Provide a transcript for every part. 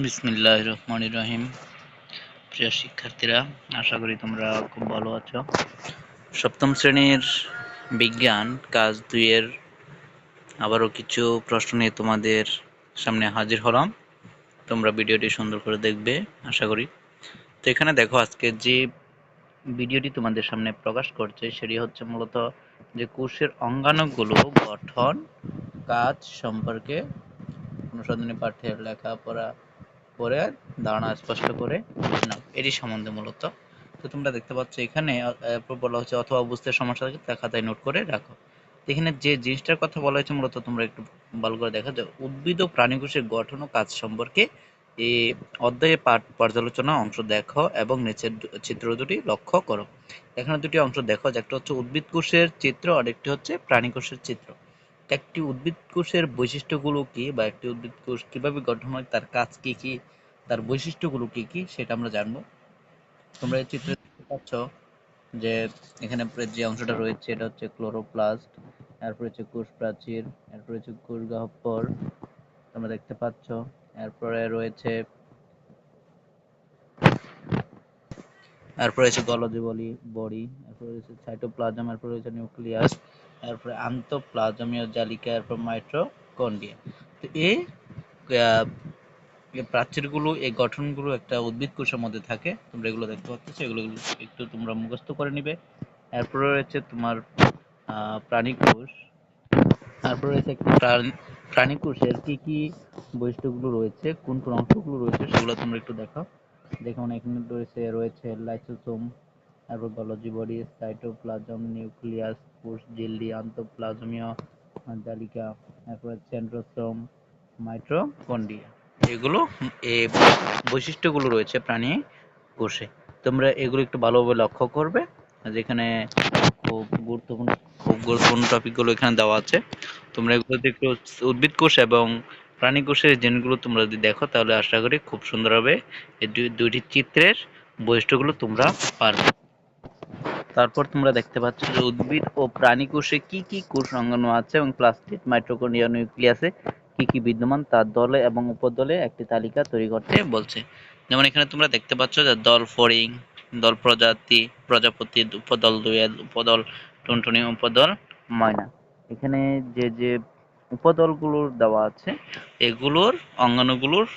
বিসমিল্লাহ রহমান রহিম প্রিয় শিক্ষার্থীরা, আশা করি তোমরা খুব ভালো আছো। সপ্তম শ্রেণির বিজ্ঞান কাজ দুইয়ের আবারও কিছু প্রশ্ন নিয়ে তোমাদের সামনে হাজির হলাম। তোমরা ভিডিওটি সুন্দর করে দেখবে, আশা করি। তো এখানে দেখো, আজকে যে ভিডিওটি তোমাদের সামনে প্রকাশ করছে, সেটি হচ্ছে মূলত যে কোষের অঙ্গাণুগুলো গঠন, কাজ সম্পর্কে অনুসন্ধানী পাঠ্যের লেখাপড়া করে ধারণা স্পষ্ট করে নাও। এটি সম্বন্ধে মূলত। তো তোমরা দেখতে পাচ্ছ এখানে বলা হচ্ছে অথবা বুঝতে সমস্যা থাকে তা খাতায় নোট করে রাখো। এখানে যে জিনিসটার কথা বলা হয়েছে, মূলত তোমরা একটু ভালো করে দেখা যায় উদ্ভিদ ও প্রাণীকোষের গঠন ও কাজ সম্পর্কে এই অধ্যায়ে পাঠ পর্যালোচনা অংশ দেখো এবং নিচের চিত্র দুটি লক্ষ্য করো। এখানে দুটি অংশ দেখো, যে একটা হচ্ছে উদ্ভিদ কোষের চিত্র আর একটি হচ্ছে প্রাণী কোষের চিত্র। একটি উদ্ভিদ কোষের বৈশিষ্ট্যগুলো কি বা একটি উদ্ভিদ কোষ কীভাবে গঠন হয়, তার কাজ কি কি, তার বৈশিষ্ট্যগুলো কি কি, সেটা আমরা জানব। তোমরা এই চিত্রে দেখতে পাচ্ছ যে এখানে যে অংশটা রয়েছে, এটা হচ্ছে ক্লোরোপ্লাস্ট, এরপর হচ্ছে কোষ প্রাচীর এরপর হচ্ছে কোষ গহ্বর তোমরা দেখতে পাচ্ছ। এরপরে রয়েছে এরপরে রয়েছে গলজি বলি, বডি, এরপরে রয়েছে সাইটোপ্লাজম, এরপর রয়েছে নিউক্লিয়াস এরপরে আন্তঃপ্লাজমীয় জালিকা এরপর মাইটোকন্ড্রিয়া। তো এই প্রাচীরগুলো এই গঠনগুলো একটা উদ্ভিদ কোষের মধ্যে থাকে। তোমরা এগুলো দেখতে পাচ্ছ এগুলো একটু তোমরা মুখস্থ করে নিবে। এরপরে রয়েছে তোমার প্রাণী কোষ। তারপরে রয়েছে প্রাণ- কোষের কি কি বৈশিষ্ট্যগুলো রয়েছে? কোন কোন অংশগুলো রয়েছে? সেগুলো তোমরা একটু দেখো দেখুন, এখানে রয়েছে রয়েছে লাইসোসোম তারপর গলজি বডি সাইটোপ্লাজম নিউক্লিয়াস কোষ ঝিল্লি আন্তঃপ্লাজমীয় জালিকা তারপরে সেন্ট্রোসোম মাইটোকন্ড্রিয়া এগুলো এই বৈশিষ্ট্যগুলো রয়েছে প্রাণী কোষে। তোমরা এগুলো একটু ভালোভাবে লক্ষ্য করবে। যেখানে খুব গুরুত্বপূর্ণ খুব গুরুত্বপূর্ণ টপিকগুলো এখানে দেওয়া আছে। তোমরা এগুলো একটু উদ্ভিদ কোষ এবং প্রাণী কোষের জিনিসগুলো তোমরা যদি দেখো, তাহলে আশা করি খুব সুন্দরভাবে এই দুই- দুইটি চিত্রের বৈশিষ্ট্যগুলো তোমরা পারবে। তারপর তোমরা দেখতে পাচ্ছ যে উদ্ভিদ ও প্রাণী কোষে কি কি কোষ অঙ্গাণু আছে এবং প্লাস্টিক মাইটোকন্ড্রিয়া নিউক্লিয়াসে কি কি বিদ্যমান তার দলে এবং উপদলে একটি তালিকা তৈরি করতে বলছে। যেমন এখানে তোমরা দেখতে পাচ্ছ যে দল ফড়িং দল প্রজাতি, প্রজাপতি, উপদল দোয়েল, উপদল টুনটুনি, উপদল ময়না। এখানে যে যে উপদলগুলোর দেওয়া আছে, এগুলোর অঙ্গাণুগুলোর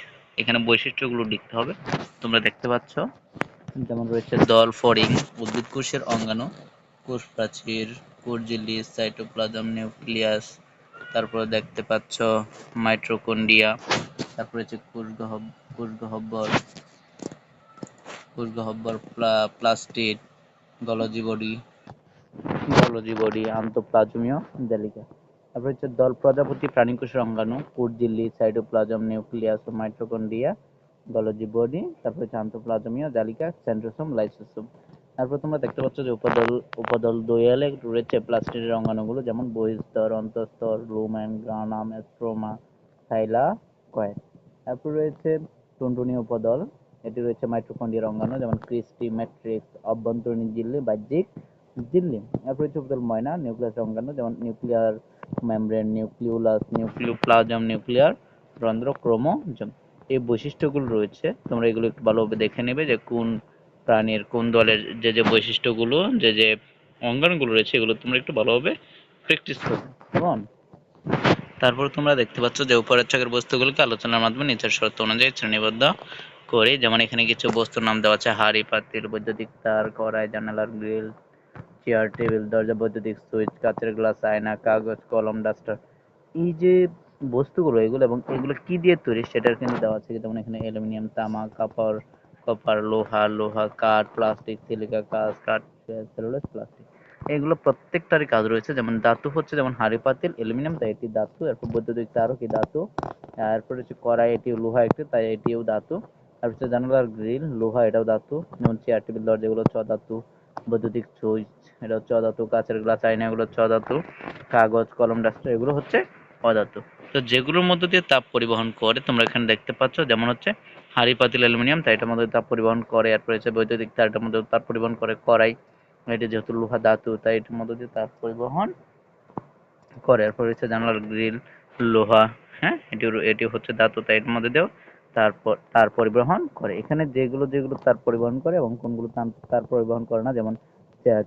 এখানে বৈশিষ্ট্যগুলো লিখতে হবে। তোমরা দেখতে পাচ্ছ যেমন রয়েছে দল ফড়িং উদ্ভিদ কোষের অঙ্গাণু, কোষ প্রাচীর ঝিল্লি সাইটোপ্লাজম, নিউক্লিয়াস, তারপরে দেখতে পাচ্ছ মাইটোকন্ড্রিয়া, তারপরে হচ্ছে কোষ গহ্বর কোষ গহ্বর কোষ গহ্বর প্লা- plastid, Golgi body Golgi body, আন্তঃপ্লাজমীয় জালিকা তারপর হচ্ছে দল প্রজাপতি প্রাণী কোষের অঙ্গাণু ঝিল্লি সাইটোপ্লাজম, নিউক্লিয়াস ও মাইটোকন্ড্রিয়া গলজি বডি তারপর হচ্ছে আন্তঃপ্লাজমীয় জালিকা সেন্ট্রোসোম লাইসোসোম তারপর তোমরা দেখতে পাচ্ছ যে উপদল উপদল দোয়ালে রয়েছে প্লাস্টিডের অঙ্গাণুগুলো, যেমন বহিস্তর অন্তঃস্তর লুমেন গ্রানাম স্ট্রোমা থাইলা কয়েক তারপর রয়েছে টুনটুনি উপদল, এটি রয়েছে মাইটোকন্ড্রিয়ার অঙ্গাণু, যেমন ক্রিস্টি, ম্যাট্রিক্স, অভ্যন্তরীণ ঝিল্লি বাহ্যিক ঝিল্লি তারপর হচ্ছে উপদল ময়না, নিউক্লিয়াস অঙ্গাণু, যেমন nuclear membrane, nucleolus, nucleoplasm, nuclear রন্ধ্র chromosome এই বৈশিষ্ট্যগুলো রয়েছে। তোমরা এগুলো একটু ভালোভাবে দেখে নেবে যে কোন প্রাণীর, কোন দলের যে যে বৈশিষ্ট্যগুলো, যে যে অঙ্গাণুগুলো রয়েছে, এগুলো তোমরা একটু ভালোভাবে প্র্যাকটিস করবে কেমন তারপর তোমরা দেখতে পাচ্ছ যে উপরের ছকের বস্তুগুলোকে আলোচনার মাধ্যমে নিচের শর্ত অনুযায়ী শ্রেণীবদ্ধ করি, যেমন এখানে কিছু বস্তুর নাম দেওয়া আছে, হাড়ি, পাতিল, বৈদ্যুতিক তার, কড়াই, জানালার গ্রিল, চেয়ার, টেবিল, দরজা, বৈদ্যুতিক সুইচ, কাচের গ্লাস, আয়না, কাগজ, কলম, ডাস্টার। এই যে বস্তুগুলো, এগুলো এবং এগুলো কি দিয়ে তৈরি সেটার কিন্তু দেওয়া আছে। যেমন এখানে অ্যালুমিনিয়াম, তামা, কাপড়, কপার, লোহা লোহা কাঠ, প্লাস্টিক, সিলিকা কাঠ কাঠ, সেলুলোজ, প্লাস্টিক। এগুলো প্রত্যেকটারই কাজ রয়েছে। যেমন ধাতু হচ্ছে যেমন হাঁড়ি, পাতিল, অ্যালুমিনিয়াম, তাই এটি ধাতু। এরপর বৈদ্যুতিক তারও কি ধাতু। এরপর হচ্ছে কড়াই এটি লোহা একটি, তাই এটিও ধাতু। তারপর হচ্ছে জানালার গ্রিল, লোহা, এটাও ধাতু। যেমন চেয়ার, টেবিল, দরজা, এগুলো ছ ধাতু। বৈদ্যুতিক সুইচ এটা হচ্ছে অধাতু কাঁচের গ্লাস, আয়না, এগুলো হচ্ছে অধাতু কাগজ, কলম ডাস্টার এগুলো হচ্ছে অধাতু। তো যেগুলোর মধ্য দিয়ে তাপ পরিবহন করে তোমরা এখানে দেখতে পাচ্ছ, যেমন হচ্ছে হাঁড়ি পাতিল অ্যালুমিনিয়াম তাই এটার মধ্যে তাপ পরিবহন করে এরপর হচ্ছে বৈদ্যুতিক তার এটার মধ্যে তাপ পরিবহন করে কড়াই, এটি যেহেতু লোহা ধাতু, তাই এটার মধ্য দিয়ে তাপ পরিবহন করে এরপর হচ্ছে জানালার গ্রিল, লোহা হ্যাঁ এটি এটি হচ্ছে ধাতু, তাই এর মধ্যে দিয়েও তারপর, তার পরিবহন করে। এখানে যেগুলো যেগুলো তার পরিবহন করে এবং কোনগুলো তার পরিবহন করে না, যেমন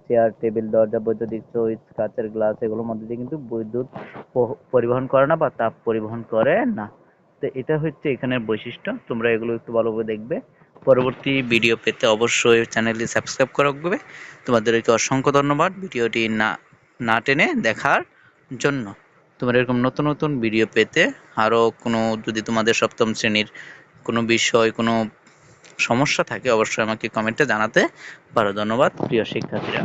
চেয়ার টেবিল দরজা, বৈদ্যুতিক সুইচ, কাচের গ্লাস, এগুলোর মধ্যে দিয়ে কিন্তু বিদ্যুৎ পরিবহন করে না বা তাপ পরিবহন করে না। তো এটা হচ্ছে এখানের বৈশিষ্ট্য। তোমরা এগুলো একটু ভালোভাবে দেখবে। পরবর্তী ভিডিও পেতে অবশ্যই চ্যানেলটি সাবস্ক্রাইব করে রাখবে। তোমাদেরকে অসংখ্য ধন্যবাদ ভিডিওটি না না টেনে দেখার জন্য। তোমরা এরকম নতুন নতুন ভিডিও পেতে আরও কোনো, যদি তোমাদের সপ্তম শ্রেণির কোনো বিষয়, কোনো সমস্যা থাকে অবশ্যই আমাকে কমেন্টে জানাতে। পারো ধন্যবাদ প্রিয় শিক্ষার্থীরা।